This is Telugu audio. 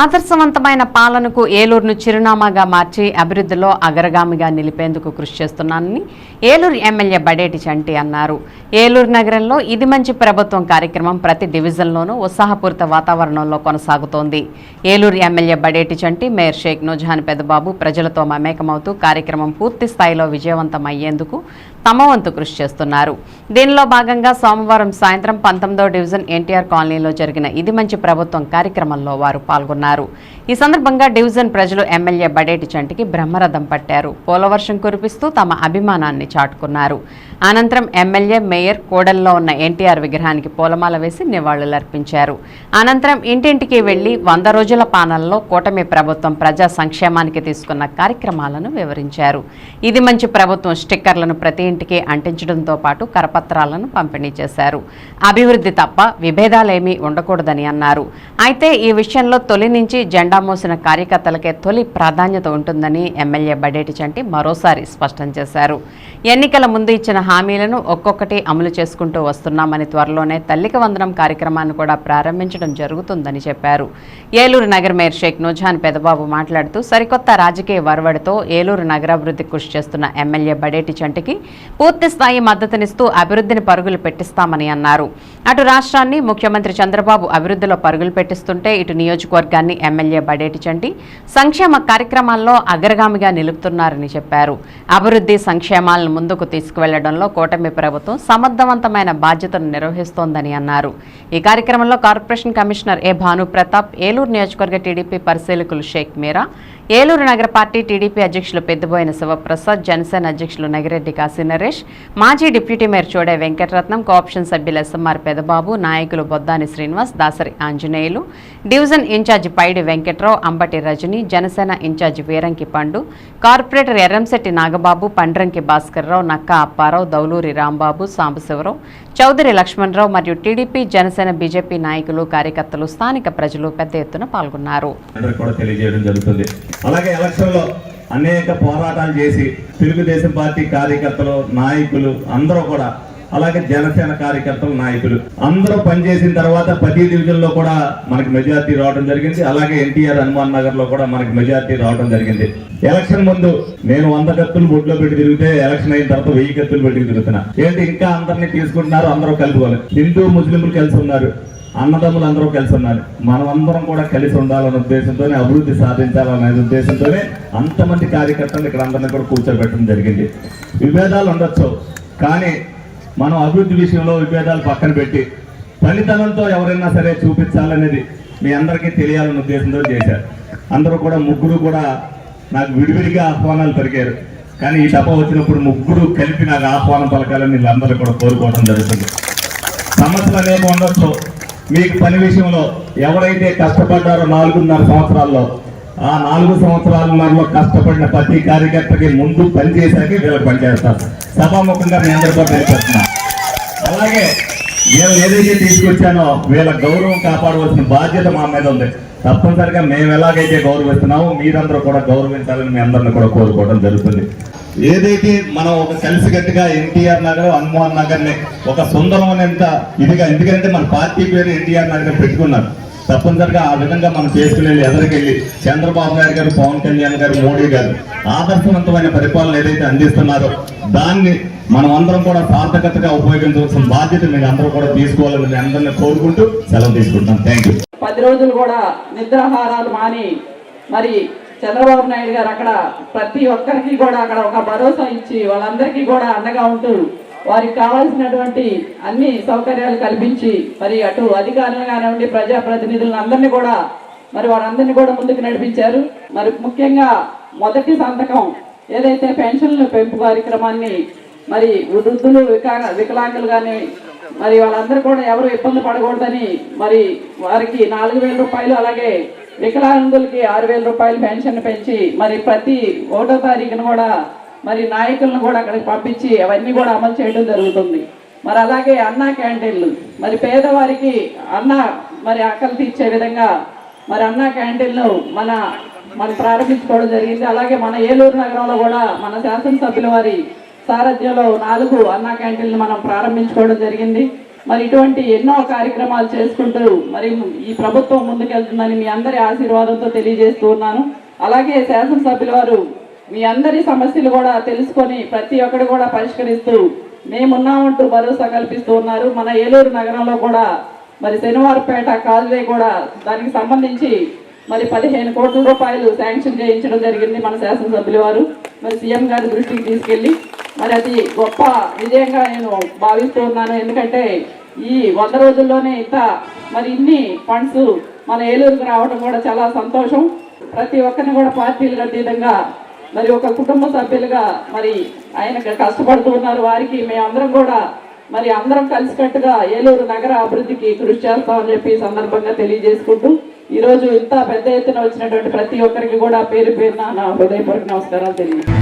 ఆదర్శవంతమైన పాలనకు ఏలూరును చిరునామాగా మార్చి అభివృద్ధిలో అగ్రగామిగా నిలిపేందుకు కృషి చేస్తున్నానని ఏలూరు ఎమ్మెల్యే బడేటి చంటి అన్నారు. ఏలూరు నగరంలో ఇది మంచి ప్రభుత్వం కార్యక్రమం. ప్రతి డివిజన్లోనూ ఉత్సాహపూరిత వాతావరణంలో కొనసాగుతోంది. ఏలూరు ఎమ్మెల్యే బడేటి చంటి మేయర్ షేక్ నుజాన్ పెదబాబు ప్రజలతో మమేకమవుతూ కార్యక్రమం పూర్తి స్థాయిలో విజయవంతం అయ్యేందుకు తమ వంతు కృషి చేస్తున్నారు. దీనిలో భాగంగా సోమవారం సాయంత్రం పంతొమ్మిదో డివిజన్ ఎన్టీఆర్ కాలనీలో జరిగిన ఇది మంచి ప్రభుత్వం కార్యక్రమంలో వారు పాల్గొన్నారు. ఈ సందర్భంగా డివిజన్ ప్రజలు ఎమ్మెల్యే బడేటి చంటికి బ్రహ్మరథం పట్టారు. పోలవర్షం కురిపిస్తూ తమ అభిమానాన్ని చాటుకున్నారు. అనంతరం ఎమ్మెల్యే మేయర్ కోడల్లో ఉన్న ఎన్టీఆర్ విగ్రహానికి పూలమాల వేసి నివాళులర్పించారు. అనంతరం ఇంటింటికి వెళ్ళి వంద రోజుల పాలనలో కూటమి ప్రభుత్వం ప్రజా సంక్షేమానికి తీసుకున్న కార్యక్రమాలను వివరించారు. ఇది మంచి ప్రభుత్వం స్టిక్కర్లను ప్రతి ఇంటికి అంటించడంతో పాటు కరపత్రాలను పంపిణీ చేశారు. అభివృద్ధి తప్ప విభేదాలేమీ ఉండకూడదని అన్నారు. అయితే ఈ విషయంలో తొలి నుంచి జెండా మోసిన కార్యకర్తలకే తొలి ప్రాధాన్యత ఉంటుందని ఎమ్మెల్యే బడేటి చంటి మరోసారి స్పష్టం చేశారు. ఎన్నికల ముందు ఇచ్చిన హామీలను ఒక్కొక్కటి అమలు చేసుకుంటూ వస్తున్నామని త్వరలోనే తల్లికి వందనం కార్యక్రమాన్ని కూడా ప్రారంభించడం జరుగుతుందని చెప్పారు. ఏలూరు నగర మేయర్ షేక్ నూజాన్ పెదబాబు మాట్లాడుతూ సరికొత్త రాజకీయ వరవడితో ఏలూరు నగరాభివృద్ధి కృషి చేస్తున్న ఎమ్మెల్యే బడేటి చంటికి పూర్తి స్థాయి మద్దతునిస్తూ అభివృద్ధిని పరుగులు పెట్టిస్తామని అన్నారు. అటు రాష్ట్రాన్ని ముఖ్యమంత్రి చంద్రబాబు అభివృద్ధిలో పరుగులు పెట్టిస్తుంటే ఇటు నియోజకవర్గాన్ని ఎమ్మెల్యే బడేటి చంటి సంక్షేమ కార్యక్రమాల్లో అగ్రగామిగా నిలుపుతున్నారని చెప్పారు. అభివృద్ధి సంక్షేమాలను ముందుకు తీసుకువెళ్ళడంలో కూటమి ప్రభుత్వం సమర్థవంతమైన బాధ్యతను నిర్వహిస్తోందని అన్నారు. ఈ కార్యక్రమంలో corporation commissioner A Bhanu Pratap Eluru నియోజకవర్గ టీడీపీ పరిశీలకులు షేక్ మీరా ఏలూరు నగర పార్టీ టీడీపీ అధ్యక్షులు పెద్దబోయిన శివప్రసాద్ జనసేన అధ్యక్షులు నగిరెడ్డి కాశీ నరేష్ మాజీ deputy mayor Chode Venkataratnam cooption సభ్యులు ఎస్ఎంఆర్ పెదబాబు నాయకులు Boddani Srinivas Dasari Anjaneyulu division incharge Paidi Venkatrao Ambati Rajani Janasena incharge Veeranki Pandu corporator Erramsetti Nagababu Pandranki Bhaskarrao Nakka Apparao Dauluri Rambabu Sambasivarao Chowdary Lakshmanarao మరియు టీడీపీ జనసేన బీజేపీ నాయకులు కార్యకర్తలు స్థానిక ప్రజలు పెద్ద ఎత్తున పాల్గొన్నారు. అలాగే ఎలక్షన్లో అనేక పోరాటాలు చేసి తెలుగుదేశం పార్టీ కార్యకర్తలు నాయకులు అందరూ కూడా అలాగే జనసేన కార్యకర్తలు నాయకులు అందరూ పనిచేసిన తర్వాత ప్రతి డివిజన్లో కూడా మనకి మెజార్టీ రావడం జరిగింది. అలాగే ఎన్టీఆర్ హనుమాన్ నగర్లో కూడా మనకి మెజార్టీ రావడం జరిగింది. ఎలక్షన్ ముందు నేను వంద కత్తులు బొడ్లో పెట్టి తిరిగితే ఎలక్షన్ అయిన తర్వాత వెయ్యి కత్తులు పెట్టి తిరుగుతున్నా. ఏంటి ఇంకా అందరినీ తీసుకుంటున్నారు అందరూ కలుపుకోవాలి హిందూ ముస్లింలు కలిసి ఉన్నారు. అన్నదమ్ములు అందరూ కలిసి ఉన్నారు మనం అందరం కూడా కలిసి ఉండాలనే ఉద్దేశంతోనే అభివృద్ధి సాధించాలనే ఉద్దేశంతోనే అంతమంది కార్యకర్తలు ఇక్కడ అందరినీ కూడా కూర్చోబెట్టడం జరిగింది. విభేదాలు ఉండొచ్చు కానీ మనం అభివృద్ధి విషయంలో విభేదాలు పక్కన పెట్టి ఫలితనంతో ఎవరైనా సరే చూపించాలనేది మీ అందరికీ తెలియాలనే ఉద్దేశంతో చేశారు. అందరూ కూడా ముగ్గురు కూడా నాకు విడివిడిగా ఆహ్వానాలు దొరికారు కానీ ఈ తప్ప వచ్చినప్పుడు ముగ్గురు కలిపి నాకు ఆహ్వానం పలకాలని వీళ్ళందరూ కూడా కోరుకోవడం జరుగుతుంది. సమస్యలు అనేవి ఉండొచ్చు మీకు పని విషయంలో ఎవరైతే కష్టపడ్డారో నాలుగున్నర సంవత్సరాల్లో ఆ నాలుగు సంవత్సరాలలో కష్టపడిన ప్రతి కార్యకర్తకి ముందు పని వీళ్ళు పనిచేస్తారు సభాముఖంగా మీ అందరితో తెలియపడుతున్నా అలాగే వీళ్ళు ఏదైతే తీసుకొచ్చానో వీళ్ళ గౌరవం కాపాడవలసిన బాధ్యత మా మీద ఉంది. తప్పనిసరిగా మేము ఎలాగైతే గౌరవిస్తున్నామో మీరందరూ కూడా గౌరవించాలని మీ అందరిని కూడా కోరుకోవడం జరుగుతుంది. ఏదైతే మనం ఒక కలిసికట్టుగా ఎన్టీఆర్ నగర్ హనుమాన్ నగర్ ఒక సుందరమైనంత ఇదిగా ఎందుకంటే మన పార్టీ పేరు ఎన్టీఆర్ నగర్ పెట్టుకున్నారు. తప్పనిసరిగా ఆ విధంగా మనం చేసుకుని ఎదురుకెళ్ళి చంద్రబాబు నాయుడు గారు పవన్ కళ్యాణ్ గారు మోడీ గారు ఆదర్శవంతమైన పరిపాలన ఏదైతే అందిస్తున్నారో దాన్ని మనం అందరం కూడా సార్థకతగా ఉపయోగించవలసిన బాధ్యత మీరు అందరూ కూడా తీసుకోవాలని అందరినీ అందరిని కోరుకుంటూ సెలవు తీసుకుంటాం థ్యాంక్ యూ పది రోజులు కూడా నిద్రాహారాలు మాని మరి చంద్రబాబు నాయుడు గారు అక్కడ ప్రతి ఒక్కరికి కూడా అక్కడ ఒక భరోసా ఇచ్చి వాళ్ళందరికీ కూడా అండగా ఉంటూ వారికి కావాల్సినటువంటి అన్ని సౌకర్యాలు కల్పించి మరి అటు అధికారులు కానివ్వండి ప్రజాప్రతినిధులను అందరినీ కూడా మరి వారందరినీ కూడా ముందుకు నడిపించారు. మరి ముఖ్యంగా మొదటి సంతకం ఏదైతే పెన్షన్ల పెంపు కార్యక్రమాన్ని మరి వృద్ధులు వికలాంగ వికలాంగులు కానీ మరి వాళ్ళందరూ కూడా ఎవరు ఇబ్బంది పడకూడదని మరి వారికి నాలుగు వేల రూపాయలు అలాగే వికలాంగులకి ఆరు వేల రూపాయలు పెన్షన్ పెంచి మరి ప్రతి ఒకటో తారీఖున కూడా మరి నాయకులను కూడా అక్కడికి పంపించి అవన్నీ కూడా అమలు చేయడం జరుగుతుంది. మరి అలాగే అన్నా క్యాంటీన్లు. మరి పేదవారికి అన్న మరి ఆకలి తీర్చే విధంగా మరి అన్నా క్యాంటీన్లు మన మనం ప్రారంభించుకోవడం జరిగింది. అలాగే మన ఏలూరు నగరంలో కూడా మన శాసనసభ్యుల వారి సారథ్యంలో నాలుగు అన్నా క్యాంటీన్లు మనం ప్రారంభించుకోవడం జరిగింది. మరి ఇటువంటి ఎన్నో కార్యక్రమాలు చేసుకుంటూ మరి ఈ ప్రభుత్వం ముందుకెళ్తుందని మీ అందరి ఆశీర్వాదంతో తెలియజేస్తూ ఉన్నాను. అలాగే శాసనసభ్యుల వారు మీ అందరి సమస్యలు కూడా తెలుసుకొని ప్రతి ఒక్కరు కూడా పరిష్కరిస్తూ మేమున్నామంటూ భరోసా కల్పిస్తూ ఉన్నారు. మన ఏలూరు నగరంలో కూడా మరి శనివారపేట కాలువే కూడా దానికి సంబంధించి మరి పదిహేను కోట్ల రూపాయలు శాంక్షన్ చేయించడం జరిగింది మన శాసనసభ్యుల వారు. మరి సీఎం గారి దృష్టికి తీసుకెళ్ళి మరి అది గొప్ప విజయంగా నేను భావిస్తూ ఉన్నాను ఎందుకంటే ఈ వంద రోజుల్లోనే ఇంత మరి ఇన్ని ఫండ్స్ మన ఏలూరుకు రావడం కూడా చాలా సంతోషం. ప్రతి ఒక్కరిని కూడా పార్టీలుగా అతీతంగా మరి ఒక కుటుంబ సభ్యులుగా మరి ఆయన కష్టపడుతూ ఉన్నారు. వారికి మేమందరం కూడా మరి అందరం కలిసికట్టుగా ఏలూరు నగర అభివృద్ధికి కృషి చేస్తామని చెప్పి సందర్భంగా తెలియజేసుకుంటూ ఈరోజు ఇంత పెద్ద ఎత్తున వచ్చినటువంటి ప్రతి ఒక్కరికి కూడా పేరు పేరున నా హృదయపూర్వక నమస్కారాలు తెలియజేస్తాను